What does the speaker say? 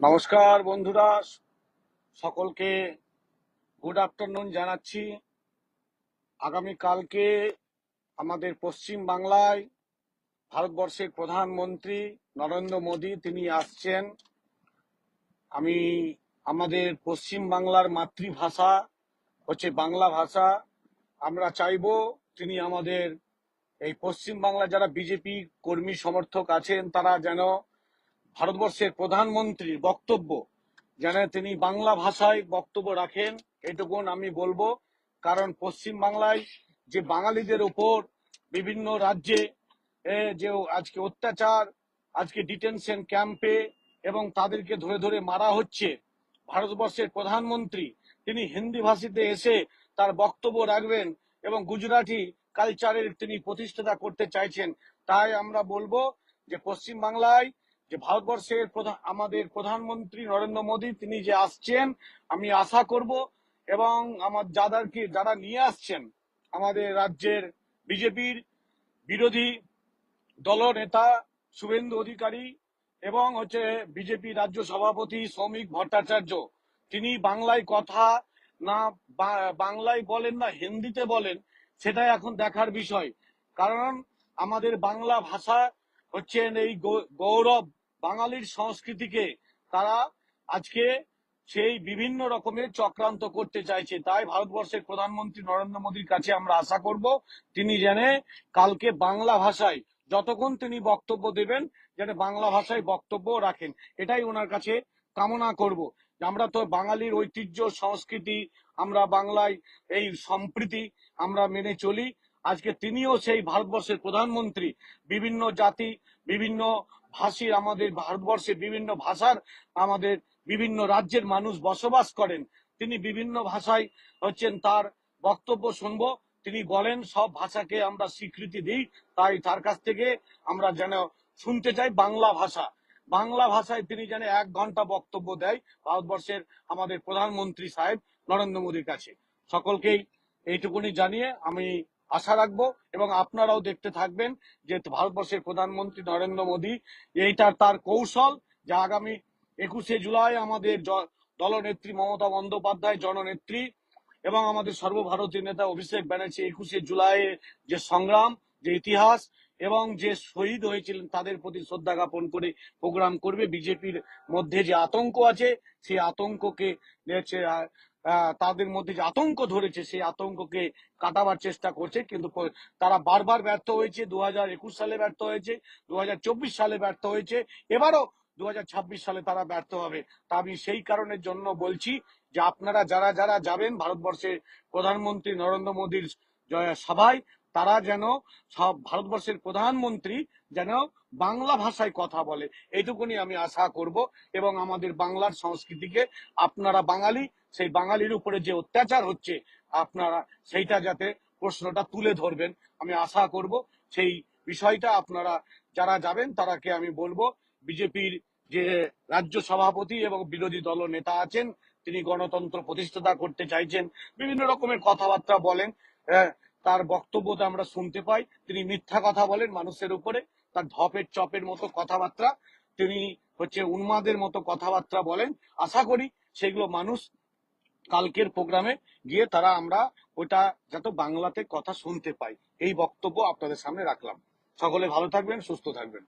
নমস্কার বন্ধুরা, সকলকে গুড আফটারনুন জানাচ্ছি। আগামী কালকে আমাদের পশ্চিম বাংলায় ভারতবর্ষের প্রধানমন্ত্রী নরেন্দ্র মোদী তিনি আসছেন। আমি আমাদের পশ্চিম বাংলার মাতৃভাষা হচ্ছে বাংলা ভাষা। আমরা চাইব তিনি আমাদের এই পশ্চিম বাংলা যারা বিজেপি কর্মী সমর্থক আছেন তারা যেন ভারতবর্ষের প্রধানমন্ত্রীর বক্তব্য যেন তিনি বাংলা ভাষায় বক্তব্য রাখেন, এটুকুন আমি বলব। কারণ পশ্চিম বাংলায় যে বাঙালিদের উপর বিভিন্ন রাজ্যে যে আজকে অত্যাচার, আজকে ডিটেনশন ক্যাম্পে এবং তাদেরকে ধরে ধরে মারা হচ্ছে, ভারতবর্ষের প্রধানমন্ত্রী, তিনি হিন্দি ভাষীতে এসে তার বক্তব্য রাখবেন এবং গুজরাটি কালচারের তিনি প্রতিষ্ঠাতা করতে চাইছেন। তাই আমরা বলব যে পশ্চিম বাংলায় যে ভারতবর্ষের প্রধান, আমাদের প্রধানমন্ত্রী নরেন্দ্র মোদী, তিনি যে আসছেন, আমি আশা করব এবং আমার যাদেরকে, যারা নিয়ে আসছেন, আমাদের রাজ্যের বিজেপির বিরোধী দলনেতা শুভেন্দু অধিকারী এবং হচ্ছে বিজেপি রাজ্য সভাপতি শ্রমিক ভট্টাচার্য, তিনি বাংলায় কথা না বাংলায় বলেন না, হিন্দিতে বলেন, সেটাই এখন দেখার বিষয়। কারণ আমাদের বাংলা ভাষা হচ্ছেন এই গৌরব বাঙালির সংস্কৃতিকে তারা আজকে সেই বিভিন্ন রকমের চক্রান্ত করতে চাইছে। তাই ভারতবর্ষের প্রধানমন্ত্রী নরেন্দ্র মোদীর কাছে আমরা আশা করব, তিনি যেন কালকে বাংলা ভাষায়, যতক্ষণ তিনি বক্তব্য দেবেন, যেন বাংলা ভাষায় বক্তব্য রাখেন। এটাই ওনার কাছে কামনা করব। আমরা তো বাঙালির ঐতিহ্য, সংস্কৃতি, আমরা বাংলায় এই সম্প্রীতি, আমরা মেনে চলি। আজকে তিনিও সেই ভারতবর্ষের প্রধানমন্ত্রী। বিভিন্ন জাতি, বিভিন্ন ভাষীর আমাদের ভারতবর্ষে বিভিন্ন ভাষার আমাদের বিভিন্ন রাজ্যের মানুষ বসবাস করেন। তিনি বিভিন্ন ভাষায় হচ্ছেন তার বক্তব্য শুনব। তিনি বলেন, সব ভাষাকে আমরা স্বীকৃতি দিই, তাই তার কাছ থেকে আমরা যেন শুনতে চাই বাংলা ভাষা। বাংলা ভাষায় তিনি যেন এক ঘণ্টা বক্তব্য দেয় ভারতবর্ষের আমাদের প্রধানমন্ত্রী সাহেব নরেন্দ্র মোদীর কাছে। সকলকেই এইটুকুনি জানিয়ে আমি আশা রাখব এবং আপনারাও দেখতে থাকবেন যে ভারতবর্ষের প্রধানমন্ত্রী নরেন্দ্র মোদী, এইটা তার কৌশল যা আগামী একুশে জুলাই আমাদের দলনেত্রী মমতা বন্দ্যোপাধ্যায় জননেত্রী এবং আমাদের সর্বভারতীয় নেতা অভিষেক ব্যানার্জি একুশে জুলাই যে সংগ্রাম, যে ইতিহাস এবং যে শহীদ হয়েছিলেন তাদের প্রতি শ্রদ্ধা জ্ঞাপন করে প্রোগ্রাম করবে। বিজেপির মধ্যে যে আতঙ্ক আছে, সেই আতঙ্ককে তাদের মধ্যে যে আতঙ্ক ধরেছে, সেই আতঙ্ককে কাটাবার চেষ্টা করছে। কিন্তু তারা বারবার ব্যর্থ হয়েছে। দু সালে ব্যর্থ হয়েছে দু সালে ব্যর্থ হয়েছে। এবারও দু সালে তারা ব্যর্থ হবে। তা আমি সেই কারণের জন্য বলছি যে আপনারা যারা যারা যাবেন, ভারতবর্ষের প্রধানমন্ত্রী নরেন্দ্র মোদীর জয়া সভায় তারা যেন সব ভারতবর্ষের প্রধানমন্ত্রী যেন বাংলা ভাষায় কথা বলে। এইটুকুনি আমি আশা করব এবং আমাদের বাংলার সংস্কৃতিকে আপনারা বাঙালি, সেই বাঙালির উপরে যে অত্যাচার হচ্ছে, আপনারা সেইটা যাতে প্রশ্নটা তুলে ধরবেন। আমি আশা করব সেই বিষয়টা আপনারা যারা যাবেন তারাকে আমি বলব, বিজেপির যে রাজ্য সভাপতি এবং বিরোধী দল নেতা আছেন, তিনি গণতন্ত্র প্রতিষ্ঠাতা করতে চাইছেন, বিভিন্ন রকমের কথাবার্তা বলেন। তার বক্তব্যটা আমরা শুনতে পাই। তিনি মিথ্যা কথা বলেন মানুষের উপরে। তার ধপের চপের মতো কথাবার্তা তিনি হচ্ছে উন্মাদের মতো কথাবার্তা বলেন। আশা করি সেগুলো মানুষ কালকের প্রোগ্রামে গিয়ে তারা আমরা ওটা যাতে বাংলাতে কথা শুনতে পাই এই বক্তব্য আপনাদের সামনে রাখলাম। সকলে ভালো থাকবেন, সুস্থ থাকবেন।